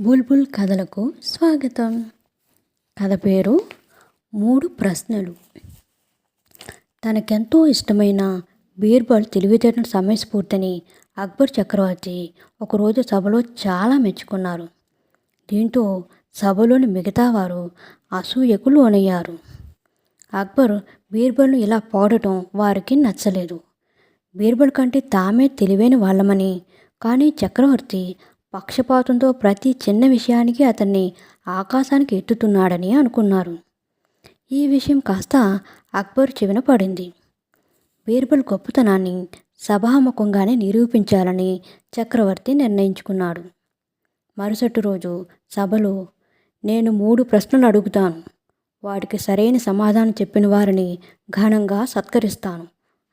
బుల్బుల్ కథలకు స్వాగతం. కథ పేరు మూడు ప్రశ్నలు. తనకెంతో ఇష్టమైన బీర్బల్ తెలివితేటను సమయస్ఫూర్తిని అక్బర్ చక్రవర్తి ఒకరోజు సభలో చాలా మెచ్చుకున్నారు. దీంతో సభలోని మిగతా వారు అసూయకు లోనయ్యారు అక్బర్ బీర్బల్ను ఇలా పాడటం వారికి నచ్చలేదు. బీర్బల్ కంటే తామే తెలివైన వాళ్ళమని కానీ చక్రవర్తి పక్షపాతంతో ప్రతి చిన్న విషయానికి అతన్ని ఆకాశానికి ఎత్తుతున్నాడని అనుకున్నారు. ఈ విషయం కాస్త అక్బర్ చెవిన పడింది. బీర్బల్ గొప్పతనాన్ని సభాముఖంగానే నిరూపించాలని చక్రవర్తి నిర్ణయించుకున్నాడు. మరుసటి రోజు సభలో నేను మూడు ప్రశ్నలు అడుగుతాను. వాటికి సరైన సమాధానం చెప్పిన వారిని ఘనంగా సత్కరిస్తాను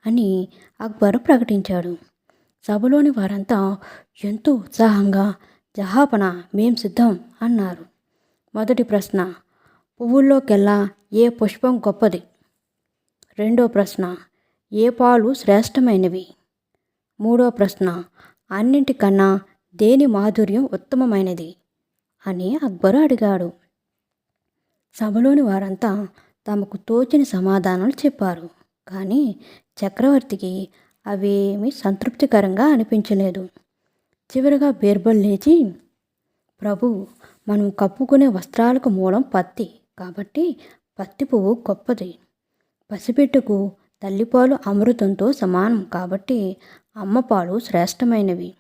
అని అక్బర్ ప్రకటించాడు. సభలోని వారంతా ఎంతో ఉత్సాహంగా జహాపన మేం సిద్ధం అన్నారు. మొదటి ప్రశ్న పువ్వుల్లోకెల్లా ఏ పుష్పం గొప్పది? రెండో ప్రశ్న ఏ పాలు శ్రేష్టమైనవి? మూడో ప్రశ్న అన్నింటికన్నా దేని మాధుర్యం ఉత్తమమైనది? అని అక్బరు అడిగాడు. సభలోని వారంతా తమకు తోచిన సమాధానాలు చెప్పారు. కానీ చక్రవర్తికి అవేమీ సంతృప్తికరంగా అనిపించలేదు. చివరిగా బీర్బల్ లేచి ప్రభు మనం కప్పుకునే వస్త్రాలకు మూలం పత్తి. కాబట్టి పత్తి పువ్వు గొప్పది. పసిబిడ్డకు తల్లిపాలు అమృతంతో సమానం. కాబట్టి అమ్మపాలు శ్రేష్టమైనవి.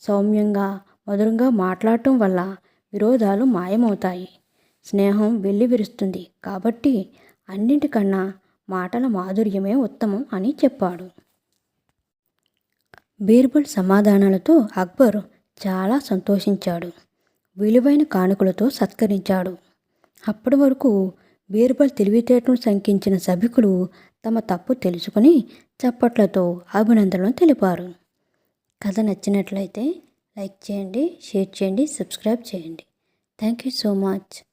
సౌమ్యంగా మధురంగా మాట్లాడటం వల్ల విరోధాలు మాయమవుతాయి. స్నేహం వెళ్ళి విరుస్తుంది. కాబట్టి అన్నింటికన్నా మాటల మాధుర్యమే ఉత్తమం అని చెప్పాడు. బీర్బల్ సమాధానాలతో అక్బర్ చాలా సంతోషించాడు. విలువైన కానుకలతో సత్కరించాడు. అప్పటి వరకు బీర్బల్ తెలివితేటను శంకించిన సభికులు తమ తప్పు తెలుసుకుని చప్పట్లతో అభినందనలు తెలిపారు. కథ నచ్చినట్లయితే లైక్ చేయండి షేర్ చేయండి సబ్స్క్రైబ్ చేయండి. Thank you so much.